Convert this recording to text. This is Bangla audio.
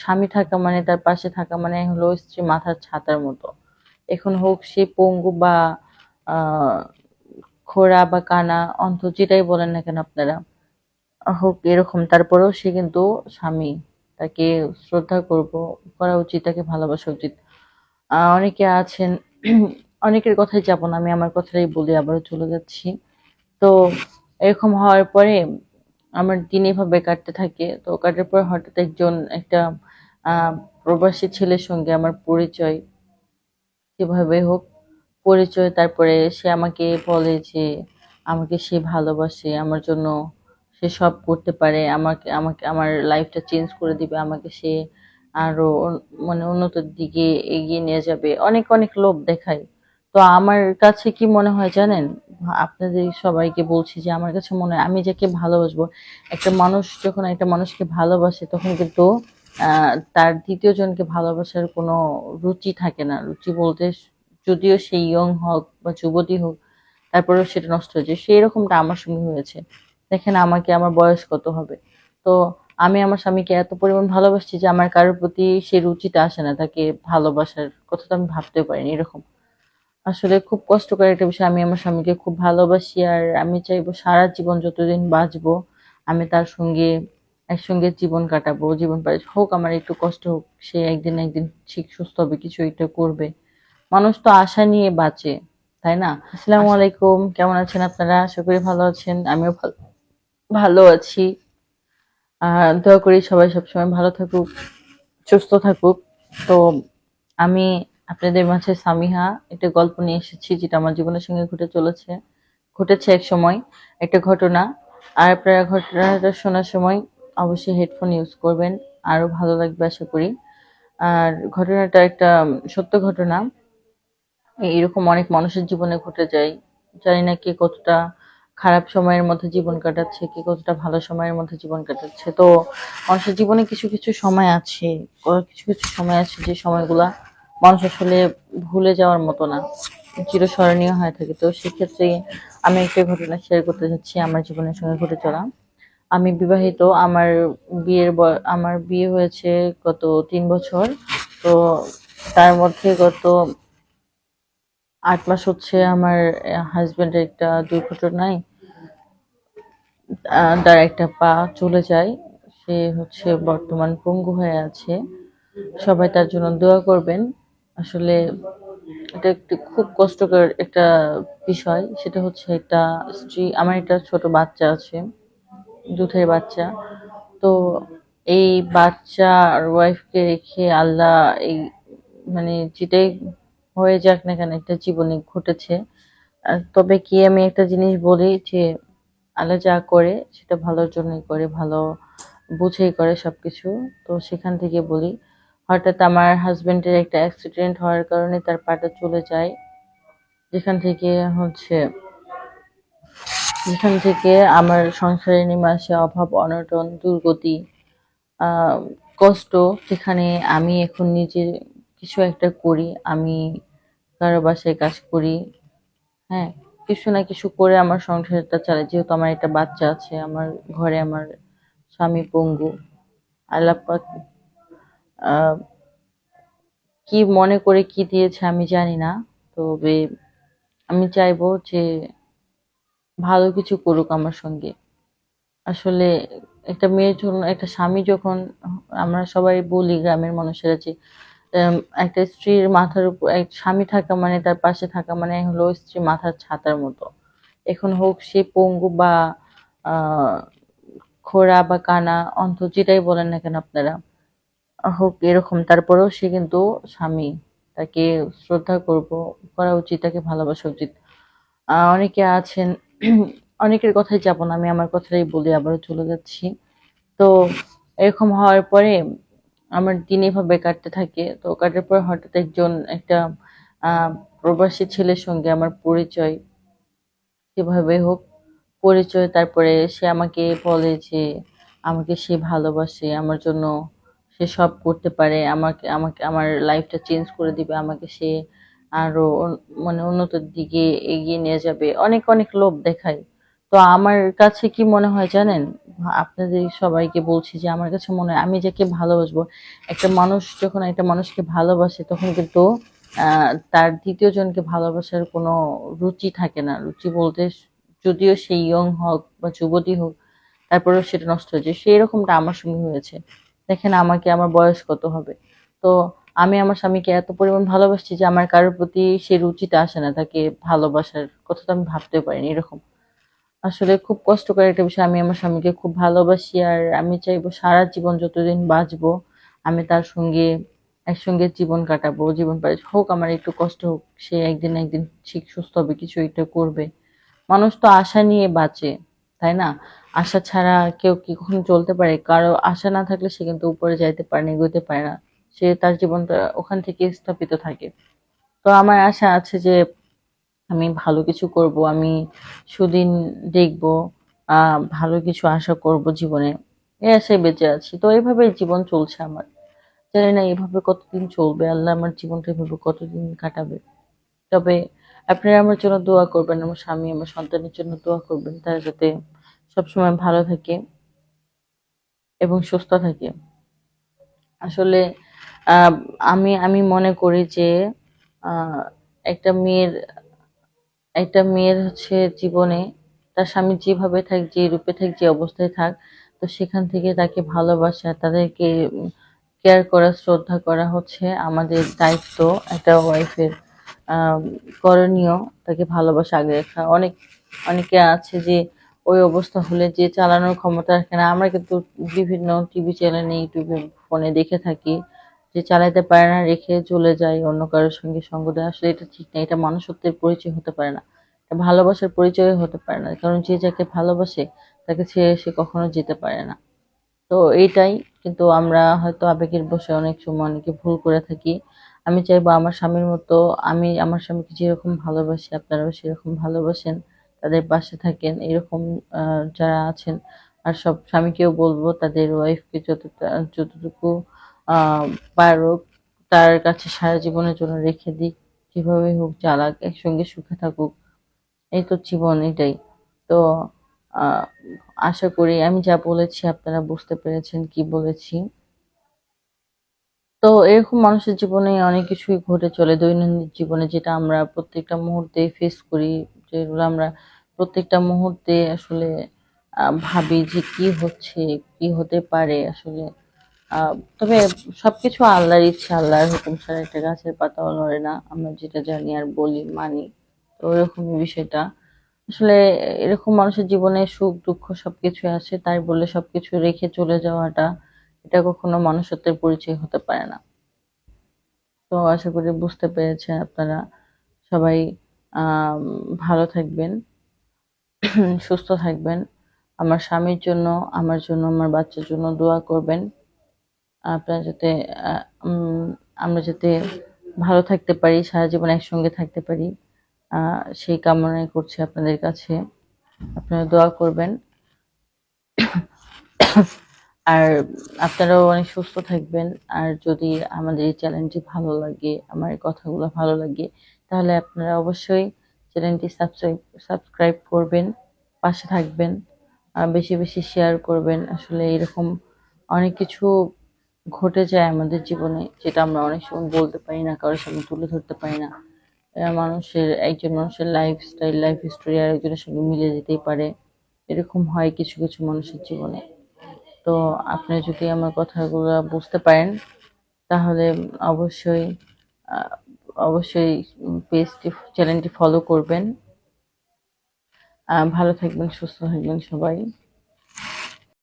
স্বামী থাকা মানে তার পাশে থাকা মানে হলো স্ত্রী মাথার ছাতার মতো। এখন হোক সে পঙ্গু বা খোড়া বা কানা, অন্ধ যেটাই বলেন না কেন আপনারা, হোক এরকম, তারপরেও সে কিন্তু স্বামী। তাকে শ্রদ্ধা করব, করা উচিত, তাকে ভালোবাসা উচিত। অনেকে আছেন, অনেকের কথাই যাব না, আমি আমার কথাটাই বলি, আবারও চলে যাচ্ছি। তো এরকম হওয়ার পরে আমার দিন এভাবে কাটতে থাকে। তো কাটার পর হঠাৎ একজন একটা প্রবাসী ছেলের সঙ্গে আমার পরিচয়, কীভাবে হোক পরিচয়, তারপরে সে আমাকে বলে যে, আমাকে সে ভালোবাসে, আমার জন্য সে সব করতে পারে, আমাকে আমাকে, আমার লাইফটা চেঞ্জ করে দিবে, আমাকে সে আরও মানে উন্নতির দিকে এগিয়ে নিয়ে যাবে। অনেক অনেক লোভ দেখায়। তো আমার কাছে কি মনে হয় জানেন? আপনাদের সবাইকে বলছি যে আমার কাছে মনে হয় আমি যাকে ভালোবাসবো, একটা মানুষ যখন একটা মানুষকে ভালোবাসে তখন কিন্তু তার দ্বিতীয় জনকে ভালোবাসার কোনো রুচি থাকে না। রুচি বলতে যদিও সে ইয়ং হোক বা যুবতী হোক, তারপরেও সেটা নষ্ট হয়ে যায়। সেই রকমটা আমার সঙ্গে হয়েছে। দেখেন আমাকে আমার বয়স কত হবে? তো আমি আমার স্বামীকে এত পরিমাণ ভালোবাসছি যে আমার কারোর প্রতি সেই রুচিটা আসে না, তাকে ভালোবাসার কথা তো আমি ভাবতেও পারিনি এরকম। আসলে খুব কষ্টকর একটা বিষয়। আমি আমার স্বামীকে খুব ভালোবাসি আর আমি চাইব সারা জীবন যতদিন বাঁচবো আমি তার সঙ্গে একসঙ্গে জীবন কাটাবো জীবন পার হোক আমার একটু কষ্ট হোক সে একদিন একদিন ঠিক সুস্থ হবে কিছু একটা করবে। মানুষ তো আশা নিয়ে বাঁচে তাই না? আসসালামু আলাইকুম কেমন আছেন আপনারা? আশা করি ভালো আছেন আমিও ভালো ভালো আছি। দোয়া করি সবাই সবসময় ভালো থাকুক সুস্থ থাকুক। তো আমি আপনাদের মাঝে সামিহা, একটা গল্প নিয়ে এসেছি যেটা আমার জীবনের সঙ্গে ঘটে চলেছে। ঘটেছে এক সময়, একটা ঘটনা। আর আপনারা ঘটনাটা শোনার সময় অবশ্যই হেডফোন ইউজ করবেন। আরও ভালো লাগবে আশা করি। আর ঘটনাটা একটা সত্য ঘটনা। এরকম অনেক মানুষের জীবনে ঘটে যায়। জানি না কে কতটা খারাপ সময়ের মধ্যে জীবন কাটাচ্ছে, কে কতটা ভালো সময়ের মধ্যে জীবন কাটাচ্ছে। তো মানুষের জীবনে কিছু কিছু সময় আছে কিছু কিছু সময় আছে যে সময়গুলা মানুষ আসলে ভুলে যাওয়ার মতো না। চিরস্মরণীয় হয়ে থাকে। তো সেক্ষেত্রে আমি একটা ঘটনা শেয়ার করতে যাচ্ছি আমার জীবনের সঙ্গে ঘটে চলা। আমি বিবাহিত, আমার বিয়ের বয়- আমার বিয়ে হয়েছে গত তিন বছর। তো তার মধ্যে গত আট মাস হচ্ছে আমার হাজবেন্ডের একটা দুর্ঘটনায় তার একটা পা চলে যায়। সে হচ্ছে বর্তমান পঙ্গু হয়ে আছে। সবাই তার জন্য দোয়া করবেন। আসলে এটা একটি খুব কষ্টকর একটা বিষয়। সেটা হচ্ছে একটা স্ত্রী, আমার একটা ছোট বাচ্চা আছে, দুধের বাচ্চা। তো এই বাচ্চা আর ওয়াইফকে রেখে আল্লাহ এই মানে যেটাই হয়ে যাক না কেন, একটা জীবনে ঘটেছে। তবে কি আমি একটা জিনিস বলি যে, আল্লাহ যা করে সেটা ভালোর জন্যই করে, ভালো বুঝেই করে সব কিছু তো সেখান থেকে বলি হঠাৎ আমার হাজবেন্ডের একটা অ্যাক্সিডেন্ট হওয়ার কারণে তার পাটা চলে যায়। যেখান থেকে হচ্ছে যেখান থেকে আমার সংসারে নেমে আসে অভাব অনটন দুর্গতি কষ্ট। যেখানে আমি এখন নিজে কিছু একটা করি আমি কারও বাসায় কাজ করি। হ্যাঁ কিছু না কিছু করে আমার সংসারটা চালাই। যেহেতু আমার একটা বাচ্চা আছে আমার ঘরে আমার স্বামী পঙ্গু। আল্লাহ পাক আহ, কি মনে করে কি দিয়েছে আমি জানি না। তবে আমি চাইব যে ভালো কিছু করুক আমার সঙ্গে। আসলে একটা মেয়ের জন্য, একটা স্বামী যখন আমরা সবাই বলি গ্রামের মানুষেরা যে একটা স্ত্রীর মাথার উপর, এক স্বামী থাকা মানে তার পাশে থাকা মানে হলো স্ত্রী মাথার ছাতার মতো। এখন হোক সে পঙ্গু বা খোড়া বা কানা অন্ধ যেটাই বলেন না কেন আপনারা হোক, এরকম। তারপরেও সে কিন্তু স্বামী। তাকে শ্রদ্ধা করব, করা উচিত, তাকে ভালোবাসা উচিত। অনেকে আছেন, অনেকের কথাই যাব না, আমি আমার কথাটাই বলি, আবারও চলে যাচ্ছি। তো, এরকম হওয়ার পরে আমার দিন এভাবে কাটতে থাকে। তো কাটার পর হঠাৎ একজন একটা প্রবাসী ছেলের সঙ্গে আমার পরিচয়, কীভাবে হোক, পরিচয়, তারপরে সে আমাকে বলে যে, আমাকে সে ভালোবাসে, আমার জন্য সে সব করতে পারে, আমাকে আমাকে, আমার লাইফটা চেঞ্জ করে দিবে, আমাকে সে আরও মানে উন্নতির দিকে এগিয়ে নিয়ে যাবে। অনেক অনেক লোভ দেখায়। তো আমার কাছে কি মনে হয় জানেন? আপনাদের সবাইকে বলছি যে, আমার কাছে মনে হয় আমি যাকে ভালোবাসবো, একটা মানুষ যখন একটা মানুষকে ভালোবাসে, তখন কিন্তু তার দ্বিতীয় জনকে ভালোবাসার কোনো রুচি থাকে না। রুচি বলতে যদিও সে ইয়ং হোক বা যুবতী হোক, তারপরেও সেটা নষ্ট হয়ে যায়। সেই রকমটা আমার সঙ্গে হয়েছে। দেখেন আমাকে আমার বয়স কত হবে। তো আমি আমার স্বামীকে এত পরিমাণ ভালোবাসছি যে আমার কারোর প্রতি সেই রুচিটা আসে না, তাকে ভালোবাসার কথা তো আমি ভাবতেও পারিনি এরকম। আসলে খুব কষ্টকর একটা বিষয়, আমি আমার স্বামীকে খুব ভালোবাসি আর আমি চাইব সারা জীবন যতদিন বাঁচবো, আমি তার সঙ্গে একসঙ্গে জীবন কাটাবো, জীবন পার, হোক আমার একটু কষ্ট হোক, সে একদিন একদিন ঠিক সুস্থ হবে, কিছু একটা করবে। মানুষ তো আশা নিয়ে বাঁচে, তাই না? আশা ছাড়া কেউ কি কখনো চলতে পারে? কারও আশা না থাকলে সে কিন্তু উপরে যাইতে পারে না, এগোতে পারে না। সে তার জীবনটা ওখান থেকে স্থাপিত থাকে। তো আমার আশা আছে যে আমি ভালো কিছু করব, আমি সুদিন দেখব ভালো কিছু আশা করব জীবনে। এই আশায় বেঁচে আছি। তো এইভাবে জীবন চলছে আমার। জানি না এইভাবে কতদিন চলবে। আল্লাহ আমার জীবনটা এভাবে কতদিন কাটাবে। তবে আপনারা আমার জন্য দোয়া করবেন, আমার স্বামী, আমার সন্তানের জন্য দোয়া করবেন, তারা যাতে সবসময় ভালো থাকে এবং সুস্থ থাকে। আসলে আমি আমি মনে করি যে একটা মেয়ের একটা মেয়ের হচ্ছে জীবনে তার স্বামী যেভাবে থাক, যে রূপে থাক, যে অবস্থায় থাক, তো সেখান থেকে তাকে ভালোবাসা, তাদেরকে কেয়ার করা, শ্রদ্ধা করা হচ্ছে আমাদের দায়িত্ব একটা ওয়াইফের করণীয়, তাকে ভালোবাসা আগে রাখা। অনেক, অনেকে আছে যে ওই অবস্থা হলে যে চালানোর ক্ষমতা রাখে না। আমরা কিন্তু বিভিন্ন টিভি চ্যানেলে ইউটিউবে ফোনে দেখে থাকি যে চালাতে পারে না, রেখে চলে যায় অন্য কারোর সঙ্গে সঙ্গ দেয় আসলে এটা ঠিক না, এটা মানুষত্বের পরিচয় হতে পারে না। ভালোবাসার পরিচয় হতে পারে না, কারণ যে যাকে ভালোবাসে, তাকে ছেড়ে সে কখনো যেতে পারে না। তো এইটাই কিন্তু আমরা হয়তো আবেগের বসে অনেক সময় অনেকে ভুল করে থাকি। আমি চাইব আমার স্বামীর মতো, আমি আমার স্বামীকে যেরকম ভালোবাসি, আপনারাও সেরকম ভালোবাসেন। তাদের পাশে থাকেন, এরকম যারা আছেন। আর সব স্বামীকেও বলব, তাদের ওয়াইফকে যতটা, যতটুকু পারুক, তার কাছে সারা জীবনের জন্য রেখে দিক। যেভাবে হোক চালাক, একসঙ্গে সুখে থাকুক। এই তো জীবন এটাই। তো আশা করি আমি যা বলেছি আপনারা বুঝতে পেরেছেন কি বলেছি। তো এরকম মানুষের জীবনে অনেক কিছুই ঘটে চলে। দৈনন্দিন জীবনে যেটা আমরা প্রত্যেকটা মুহূর্তে ফেস করি যেগুলো আমরা প্রত্যেকটা মুহূর্তে আসলে ভাবি যে কি হচ্ছে, কি হতে পারে আসলে। তবে সবকিছু আল্লাহর ইচ্ছা, আল্লাহর হুকুম ছাড়া একটা গাছের পাতাও নড়ে না। আমরা যেটা জানি আর বলি, মানি। তো এরকমই বিষয়টা। আসলে এরকম মানুষের জীবনে সুখ, দুঃখ সবকিছু আছে, তাই বলে সবকিছু রেখে চলে যাওয়াটা, এটা কখনো মানুষত্বের পরিচয় হতে পারে না। তো আশা করি বুঝতে পেরেছেন আপনারা সবাই। ভালো থাকবেন, সুস্থ থাকবেন। আমার স্বামীর জন্য, আমার জন্য, আমার বাচ্চার জন্য দোয়া করবেন। আপনারা যাতে আমরা যাতে ভালো থাকতে পারি, সারা জীবন একসঙ্গে থাকতে পারি সেই কামনাই করছি আপনাদের কাছে। আপনারা দোয়া করবেন। আর আপনারাও অনেক সুস্থ থাকবেন। আর যদি আমাদের এই চ্যানেলটি ভালো লাগে, আমার কথাগুলো ভালো লাগে তাহলে আপনারা অবশ্যই চ্যানেলটি সাবস্ক্রাইব সাবস্ক্রাইব করবেন, পাশে থাকবেন বেশি বেশি শেয়ার করবেন। আসলে এরকম অনেক কিছু ঘটে যায় আমাদের জীবনে, যেটা আমরা অনেক সময় বলতে পারি না, কারোর সামনে তুলে ধরতে পারি না। মানুষের, একজন মানুষের লাইফস্টাইল লাইফ হিস্টোরি আর একজনের সঙ্গে মিলে যেতেই পারে। এরকম হয় কিছু কিছু মানুষের জীবনে। তো আপনি যদি আমার কথাগুলো বুঝতে পারেন, তাহলে অবশ্যই অবশ্যই পেজটি চ্যানেলটি ফলো করবেন। ভালো থাকবেন সুস্থ থাকবেন সবাই।